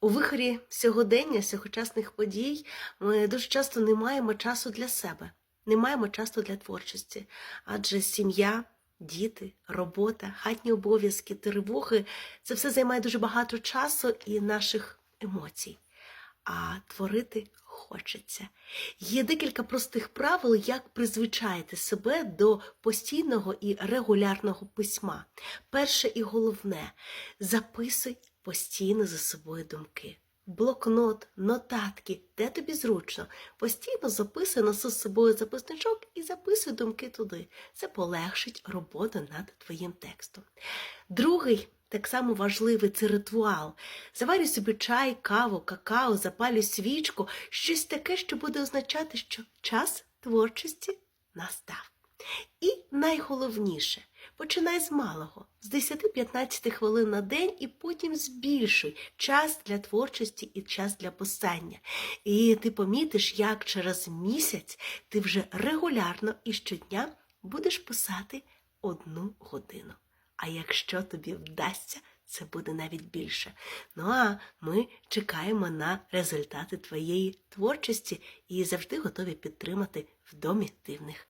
У вихорі сьогодення, сьогочасних подій, ми дуже часто не маємо часу для себе, не маємо часу для творчості, адже сім'я, діти, робота, хатні обов'язки, тривоги це все займає дуже багато часу і наших емоцій. А творити хочеться. Є декілька простих правил, як призвичаїти себе до постійного і регулярного письма. Перше і головне записуй постійно за собою думки. Блокнот, нотатки, де тобі зручно. Постійно записуй носи з собою записничок і записуй думки туди. Це полегшить роботу над твоїм текстом. Другий, так само важливий, це ритуал. Заварюй собі чай, каву, какао, запалюй свічку, щось таке, що буде означати, що час творчості настав. І найголовніше, починай з малого, з 10-15 хвилин на день, і потім збільшуй час для творчості і час для писання. І ти помітиш, як через місяць ти вже регулярно і щодня будеш писати одну годину. А якщо тобі вдасться, це буде навіть більше. Ну а ми чекаємо на результати твоєї творчості і завжди готові підтримати в домі дивних